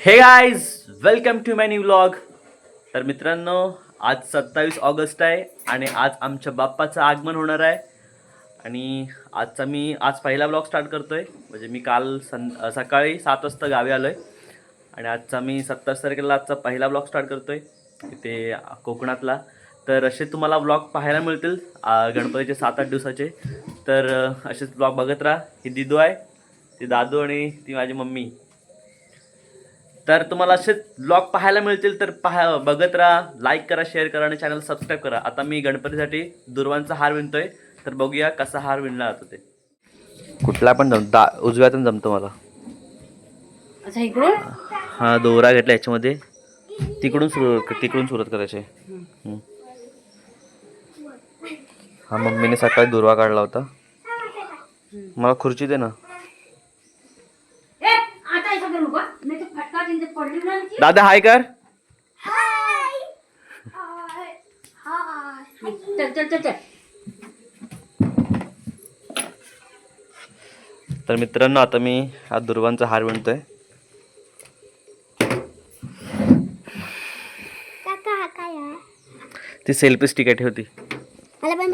Hey guys welcome to my new vlog तर मित्रांनो आज सत्तावीस ऑगस्ट आहे आणि आज आमच्या बाप्पाचं आगमन होणार आहे. आणि आजचा मी आज पहिला ब्लॉग स्टार्ट करतो आहे म्हणजे मी काल सं सकाळी सात वाजता गावी आलो आहे आणि आजचा मी सत्तावीस तारखेला आजचा पहिला ब्लॉग स्टार्ट करतो आहे इथे कोकणातला. तर असे तुम्हाला ब्लॉग पाहायला मिळतील गणपतीचे सात आठ दिवसाचे. तर असेच ब्लॉग बघत राहा. ही दिदू आहे ती दादू आणि ती माझी मम्मी. तर तुम्हाला असेच ब्लॉग पाहायला मिळतील तर पहा बघत राहा लाईक करा शेअर करा आणि चॅनल सबस्क्राईब करा. आता मी गणपतीसाठी दुर्वांचा हार विणतोय तर बघूया कसा हार विणला जातो ते. कुठला पण जम दा उजव्यातून जमतो मला. अच्छा इकडून? हा दोरा घेतला याच्यामध्ये. तिकडून सुरू तिकडून सुरुवात करायची. हम्म. हा मम्मीने सकाळी दुर्वा काढला होता. मला खुर्ची दे ना ए आता ऐसा करू का नाही तर फटका तिथे पडली ना आणखी. दादा हाय कर. चल चल चल चल. तर मित्रांनो आता मी हा दुर्वांचा हार विणतोय. काका हा काय आहे? ती सेल्फी स्टिक आहे ठेवती. मला पण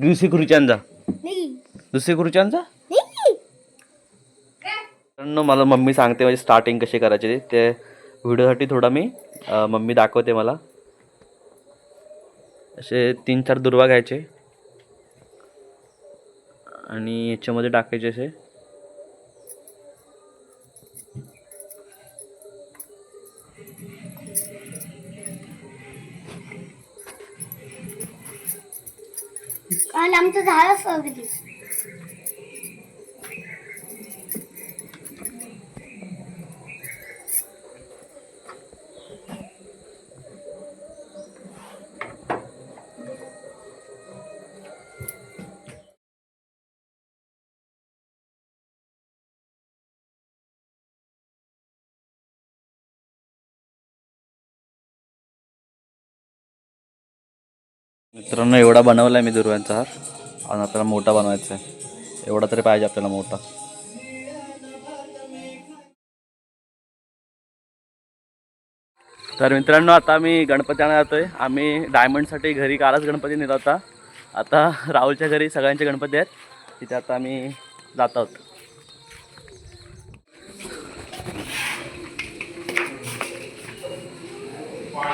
दुसरी खुर्ची आणजा नाही दुसरी खुर्ची आणजा नाही मित्रांनो मला मम्मी सांगते म्हणजे स्टार्टिंग कशी करायची ते. व्हिडिओसाठी थोडा मी मम्मी दाखवते मला. असे तीन चार दुर्वा घ्यायचे. आणि याच्यामध्ये टाकायचे असे. आमचं झालं सगळी. मित्रांनो एवढा बनवला आहे मी दुर्व्यांचा हार. आणि आपल्याला मोठा बनवायचा आहे एवढा तरी पाहिजे आपल्याला मोठा. तर मित्रांनो आता आम्ही गणपती आणायला जातोय. आम्ही डायमंडसाठी घरी कालच गणपती नेला होता. आता राहुलच्या घरी सगळ्यांचे गणपती आहेत. तिथे आता आम्ही जात आहोत.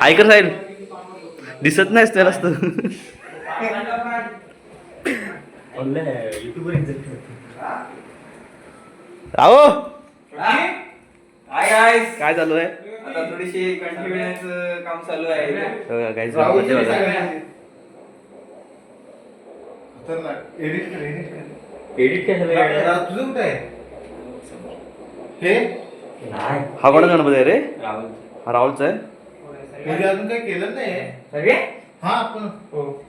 ऐकर साहेब. दिसत नाहीस त्याला राहो हाय गाईस काय चालू आहे? आता थोडीशी काम चालू आहे. बघा, guys, गणपती बघा. एडिट काय तुझं कुठं आहे? हे? हा कोणा गणपती आहे रे? हा राहुलचा आहे? म्हणजे अजून काही केलं नाही. सगळे? हा आपण हो.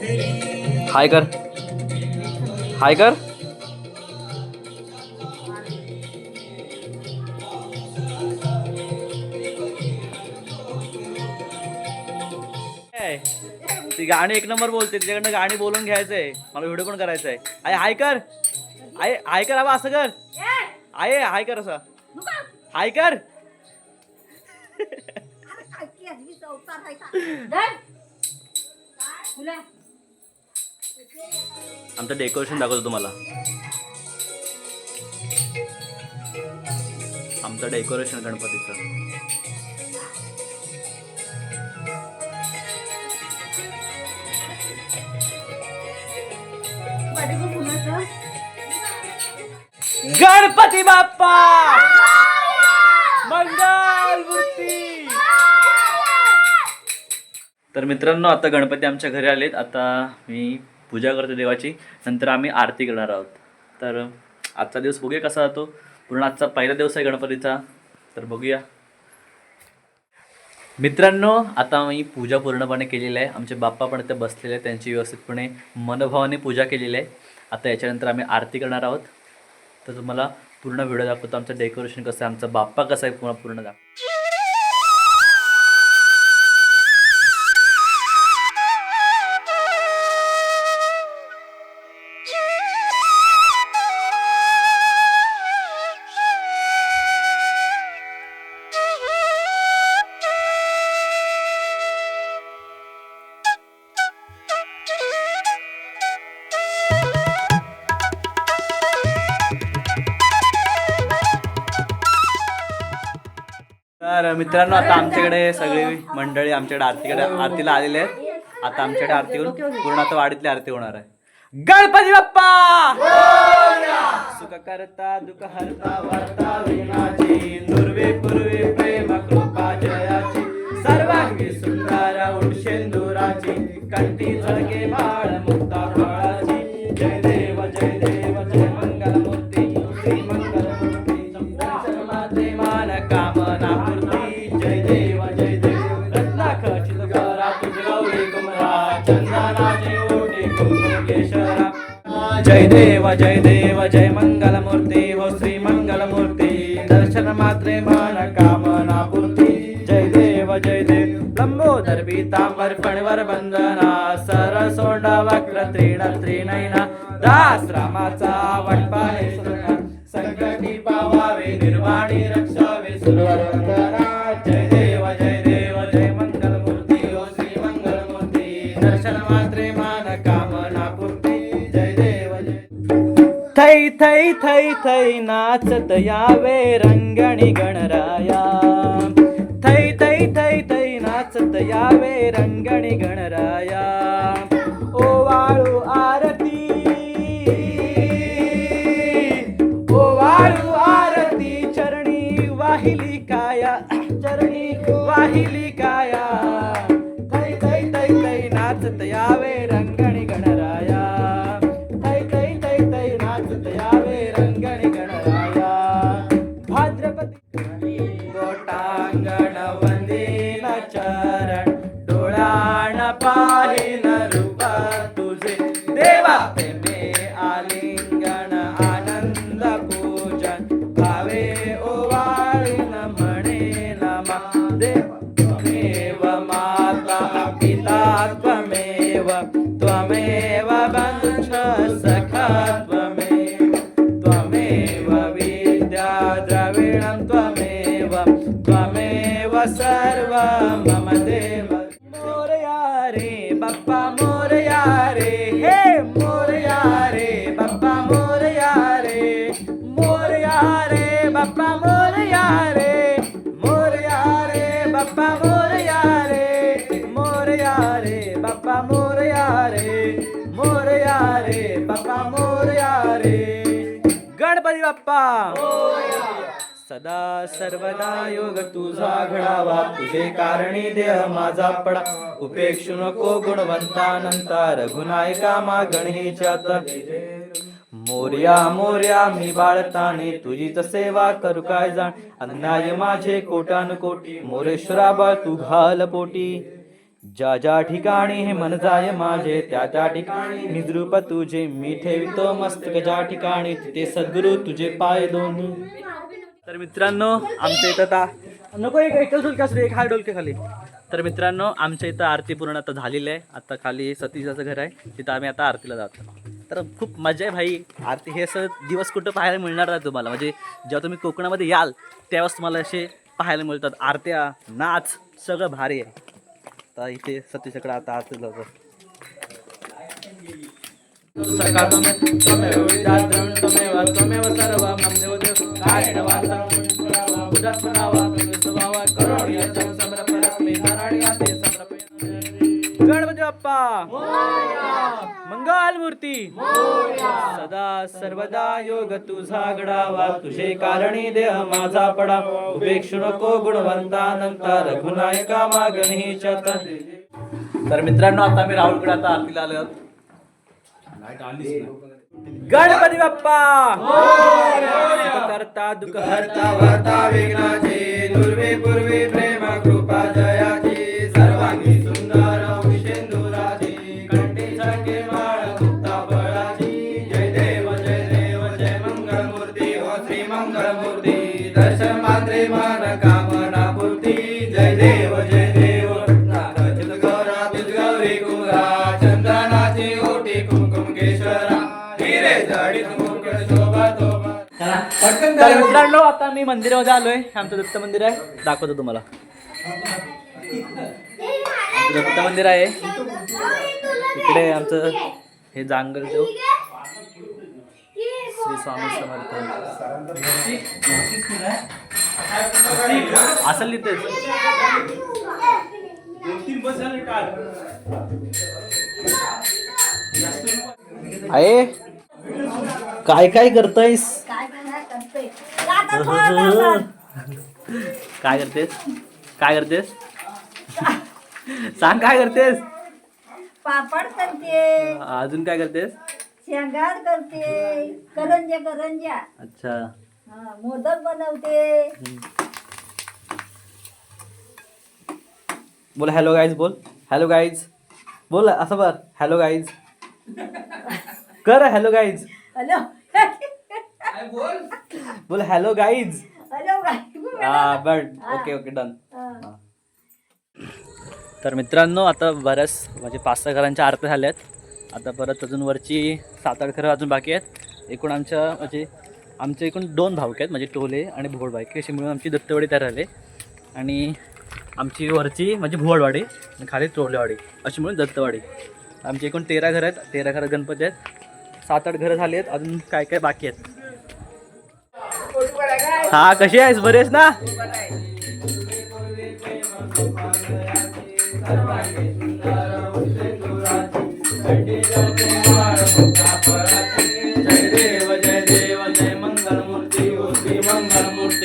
हाय कर. हाय कर? ती गाणी एक नंबर बोलते तिच्याकडनं गाणी बोलून घ्यायचंय. मला व्हिडिओ पण करायचा आहे आय हाय कर. आय हाय कर बाबा असं कर. आय हाय कर असं. हाय कर. धर. आमचं डेकोरेशन दाखवतो तुम्हाला. आमचं डेकोरेशन गणपतीचं. गणपती बाप्पा! मंगल मूर्ती! तर मित्रांनो आता गणपती आमच्या घरी आलेत. आता मी पूजा करतो देवाची. नंतर आम्ही आरती करणार आहोत. तर आजचा दिवस बघूया कसा जातो. पूर्ण आजचा पहिला दिवस आहे गणपतीचा. तर बघूया. मित्रांनो आता मी पूजा पूर्णपणे केलेली आहे. आमचे बाप्पा पण इथे बसलेले आहेत. त्यांची व्यवस्थितपणे मनोभावाने पूजा केलेली आहे. आता याच्यानंतर आम्ही आरती करणार आहोत. तर तुम्हाला पूर्ण व्हिडिओ दाखवतो. आमचं डेकोरेशन कसं आहे आमचा बाप्पा कसा आहे पूर्ण पूर्ण दाखव तर मित्रांनो आता आमच्याकडे सगळी मंडळी आमच्याकडे आरतीकडे आरतीला आलेले आहेत. आता आमच्याकडे आरती होऊन पूर्ण आता वाडीतली आरती होणार आहे. गणपती बाप्पा! सुख करता दुःख हरता वार्ता विनाची दुर्वे पूर्वी प्रेम कृपा जयाची. सर्वांगी सुंदर उडशेंदुराची कंटी झळके बाळ मुक्ता जय देव जय देव जय मंगल मूर्ती हो श्री मूर्ती दर्शन मात्रे मान कामना पूर्ती। जय देव जय देव लंबोदर पीतांबर फणवर बंदना वक्र त्रीण त्रिनयना दास रामाचा वटपाने सुरना संकटी पावावे निर्वाणी रक्षावे सुरवर थै थै थै थै नाचत यावे रंगणी गणराया थै थै थै थै नाचत यावे रंगणी गणराया ओ वाळू आ बाप्पा मोरया रे मोरया रे बाप्पा मोरया रे मोरया रे बाप्पा मोरया रे मोरया रे बाप्पा मोरया रे गणपती बाप्पा सदा सर्वदा योग तुझा घडावा तुझे कारणी देह माझा पडा. उपेक्षू नको गुणवंतानंता रघुनायका मागणीच्या तर. मोर्या मोर्या मी बाळताने तुझीच सेवा करू काय जाण? अन्याय माझे कोटान कोटी मोरेश्वरा बाळ तू घाल पोटी. ज्या ज्या ठिकाणी हे मन जाय माझे त्या त्या ठिकाणी निद्रूप तुझे मी ठेवितो मस्तक. ज्या ठिकाणी तिथे सद्गुरु तुझे पाय दोन्ही. तर मित्रांनो आमच्या इथं नको एक एकच डोलके असू दे, एक हाय डोलके खाली. तर मित्रांनो आमच्या इथं आरती पूर्ण आता झालेली आहे. आता खाली सतीशाचं घर आहे. तिथं आम्ही आता आरतीला जातो. तर खूप मजा आहे भाई आरती हे असं दिवस कुठं पाहायला मिळणार नाही तुम्हाला. म्हणजे जेव्हा तुम्ही कोकणामध्ये याल तेव्हाच तुम्हाला असे पाहायला मिळतात. आरत्या नाच सगळं भारी आहे. तर इथे सतीशाकडे आता आरती जातो त्वमेव विद्याद्रविण बाप्पा. मंगल मूर्ती. सदा सर्वदा योग तुझा घडावा. तुझे कारणी देह माझा पडा. उपेक्षू नको गुणवंतानंता रघुनायका मागणी गणेशा तर मित्रांनो आता मी राहुल राहुलकडे आता आरतीला आलो गणपती बाप्पा. करता दुःख हरता वरता विघ्नाचे दुर्वे पूर्वी प्रेम कृपा जय. श्री मंगल मूर्ती दर्शन मात्रे मन कामना पूर्ती। जय देव जय देव नागचित गौरा तुझ गौरी कुंगा चंदनाची ओटी कुंकुम केशरा हिरे जडित मुकुट शोभा शोभा तर मित्रांनो आता मी मंदिरामध्ये आलोय. आमचं दत्त मंदिर आहे. दाखवतो तुम्हाला. दत्त मंदिर आहे. इकडे आमचं हे जांगल देव श्री स्वामी समर्थ. असेल तिथेच. आहे काय काय करतायस? काय करतेस? काय करतेस? सांग काय करतेस? पापड करते अजून काय करतेस? शेंगार करते करंज्या करंज्या. अच्छा. हा, मोदक बनवते. बोल हॅलो गाईज बोल. हॅलो गाईज बोल असं बर. हॅलो गाईज कर हॅलो गाईज हॅलो बोल. हॅलो गाईज हॅलो हा बट ओके ओके डन तर मित्रांनो आता बऱ्याच म्हणजे पाच सहा घरांच्या आरत्या झाल्या आहेत आता परत अजून वरची सात आठ घरं अजून बाकी आहेत. एकूण आमच्या म्हणजे आमचे एकूण दोन भावके आहेत म्हणजे टोले आणि भोळबाईक अशी मिळून आमची दत्तवाडी तयार झाली. आणि आमची वरची म्हणजे भोळवाडी आणि खाली टोलेवाडी. अशी मिळून दत्तवाडी. आमची एकूण तेरा घरं आहेत. तेरा घरात गणपती आहेत. सात आठ घरं झाली आहेत. अजून काय काय बाकी आहेत? हा कशी आहेस? बरेच ना?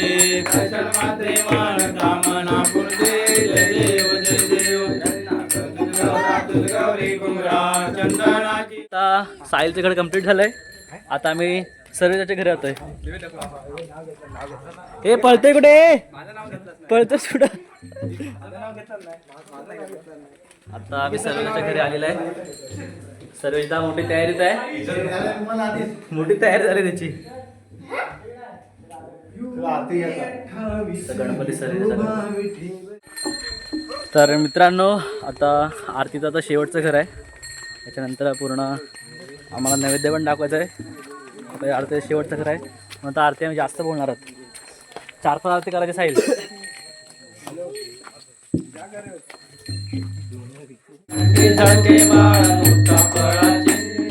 मंगल दर्शन मात्रे मान कामना पूर्ते जय देव जय देव आता साहिलचं घर कंप्लीट झालंय. आता आम्ही सर्वेच्या घरी जातोय. हे पळतोय कुठे? पळतोय कुठं? आता आम्ही सर्वेच्या घरी आलेलो आहे. सर्वेचा मोठी तयारीत आहे. मोठी तयारी झाली त्याची. गणपती तर मित्रांनो आता आरतीचं आता शेवटचं घर आहे. त्याच्यानंतर पूर्ण आम्हाला नैवेद्य पण दाखवायचं आहे. आता आरती शेवटचं घर आहे. मग आता आरती आम्ही जास्त बोलणार आहोत. चार पाच आरती करायची साईल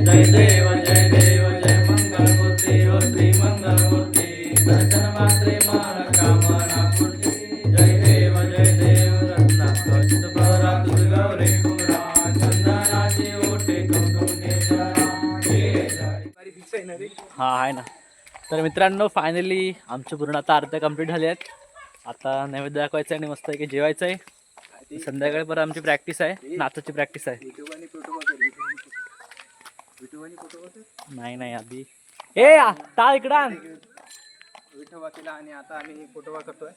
जय देव. हा आहे ना. तर मित्रांनो फायनली आमचे पूर्ण आता अर्ध्या कंप्लीट झाले आहेत. आता नैवेद्य दाखवायचं आहे आणि मस्त की जेवायचं आहे. संध्याकाळी परत आमची प्रॅक्टिस आहे. नाचाची प्रॅक्टिस आहे. नाही नाही आधी. ए टाळ इकडं विठोबा केला आणि आता आम्ही फोटोवा करतोय.